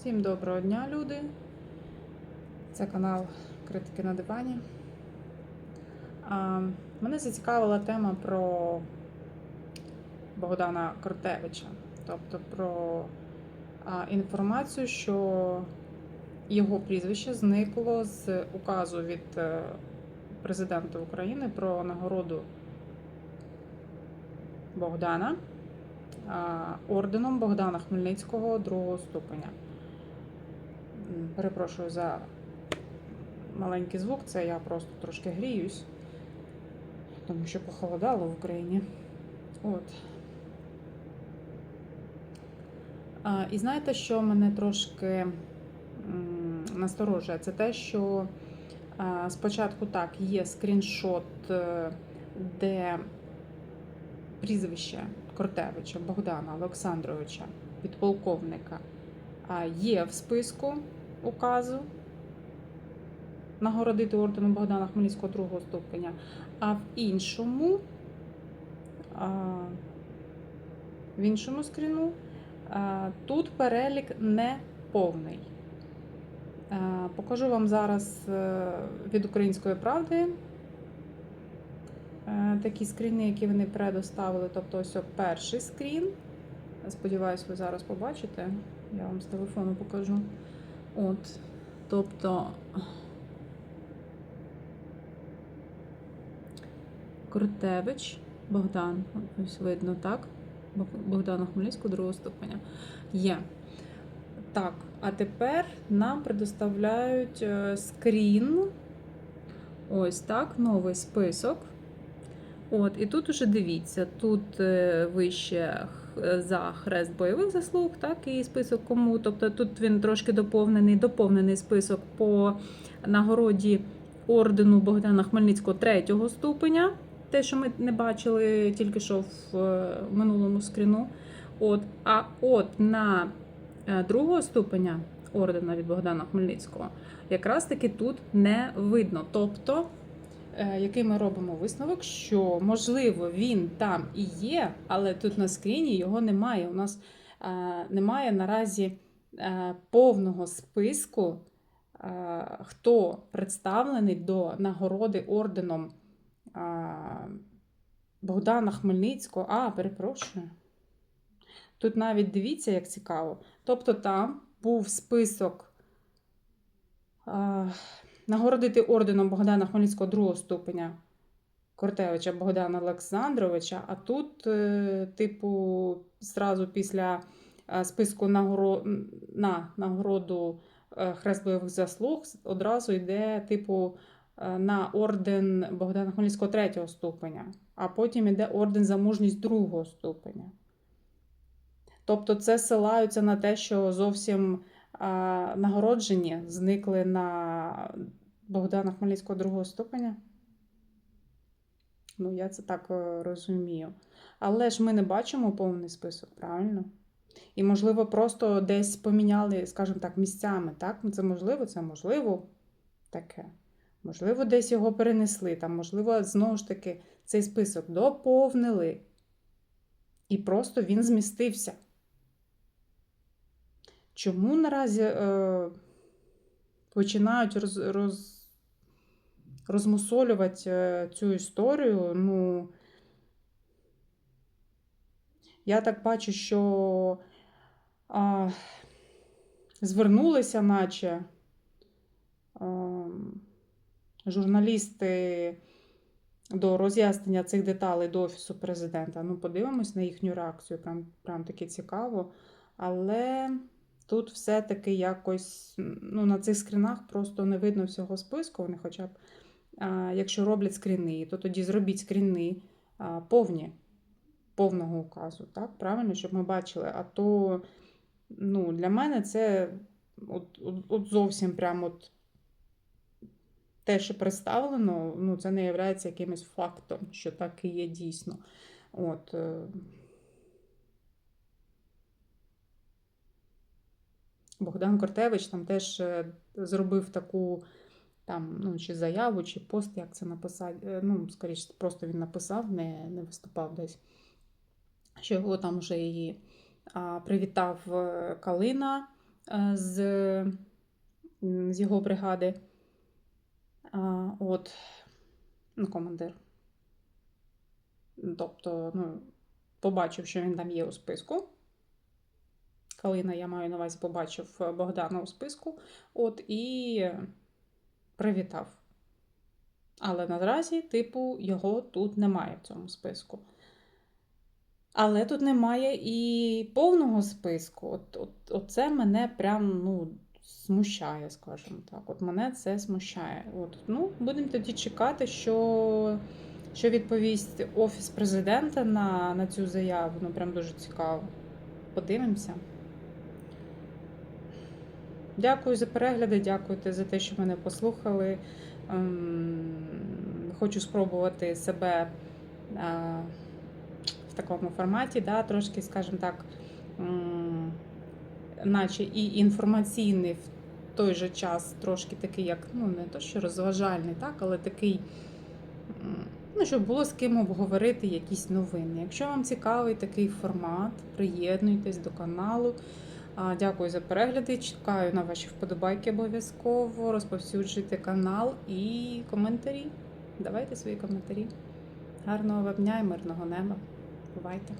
Всім доброго дня, люди. Це канал Критики на дивані. А, мене зацікавила тема про Богдана Кортевича, тобто про а, інформацію, що його прізвище зникло з указу від е, президента України про нагороду Богдана а, орденом Богдана Хмельницького другого ступеня. Перепрошую за маленький звук, це я просто трошки гріюсь, тому що похолодало в Україні. От. А, і знаєте, що мене трошки насторожує? Це те, що а, спочатку так, є скріншот, е, де прізвище Кортевича Богдана Олександровича, підполковника, є в списку указу нагородити орденом Богдана Хмельницького другого ступеня, а в іншому, в іншому скріну тут перелік не повний. Покажу вам зараз е, від української правди е, такі скріни, які вони предоставили. Тобто, ось перший скрін. Сподіваюсь, ви зараз побачите. Я вам з телефону покажу. От, тобто. Кортевич Богдан. Ось видно, так? Богдана Хмельницького другого ступеня. Є. Так, а тепер нам предоставляють е, скрін. Ось так, новий список. От, і тут уже дивіться, тут е, вище за хрест бойових заслуг, так, і список кому. Тобто тут він трошки доповнений, доповнений список по нагороді ордену Богдана Хмельницького третього ступеня. Те, що ми не бачили тільки що в е, минулому скріну. От, а от на е, другого ступеня ордена від Богдана Хмельницького якраз таки тут не видно. Тобто, е, який ми робимо висновок, що можливо він там і є, але тут на скріні його немає. У нас е, немає наразі е, повного списку, е, хто представлений до нагороди орденом е, Богдана Хмельницького. А, перепрошую. Тут навіть дивіться, як цікаво. Тобто там був список нагородити орденом Богдана Хмельницького другого ступеня Кортевича Богдана Олександровича, а тут, е, типу, зразу після е, списку нагоро... на нагороду е, Хрест бойових заслуг одразу йде, типу, на орден Богдана Хмельницького третього ступеня, а потім йде орден за мужність другого ступеня. Тобто це силаються на те, що зовсім а, нагороджені зникли на Богдана Хмельницького другого ступеня. Ну, я це так е, розумію. Але ж ми не бачимо повний список, правильно? І, можливо, просто десь поміняли, скажімо так, місцями. Так? Ну, Це можливо, це можливо таке. Можливо, десь його перенесли. Там, можливо, знову ж таки, цей список доповнили. І просто він змістився. Чому наразі е, починають роз, роз, розмусолювати е, цю історію? Ну, я так бачу, що а, звернулися, наче а, журналісти до роз'яснення цих деталей до Офісу президента. Ну, подивимось на їхню реакцію, прям, прям таки цікаво. Але тут все-таки якось ну, на цих скрінах просто не видно всього списку. Вони хоча б, якщо роблять скріни, то тоді зробіть скріни повні, повного указу, так? Правильно, щоб ми бачили. А то ну, для мене це от, от, от зовсім прям от те, що представлено, ну, це не є якимось фактом, що так і є дійсно. От, е, Богдан Кортевич там теж е, зробив таку там, ну, чи заяву, чи пост, як це написати. Е, Ну, скоріше, просто він написав, не, не виступав десь. Що його там вже її а, привітав е, Калина е, з, з його бригади. А, От, ну, командир. Тобто, ну, побачив, що він там є у списку. Калина, я маю на увазі, побачив Богдана у списку. От і привітав. Але наразі, типу, його тут немає в цьому списку. Але тут немає і повного списку. От, от, оце мене прям ну, смущає, скажімо так. От мене це смущає. От, ну, будемо тоді чекати, що, що відповість Офіс президента на, на цю заяву. Ну, прям дуже цікаво. Подивимося. Дякую за перегляди, дякуйте за те, що мене послухали. Ем, Хочу спробувати себе е, в такому форматі, да, трошки, скажімо так, наче і інформаційний в той же час, трошки такий, як, ну, не то, що розважальний, так, але такий, ну, щоб було з ким обговорити якісь новини. Якщо вам цікавий такий формат, приєднуйтесь до каналу. Дякую за перегляди. Чекаю на ваші вподобайки обов'язково. Розповсюджуйте канал і коментарі. Давайте свої коментарі. Гарного вам дня і мирного неба. Бувайте!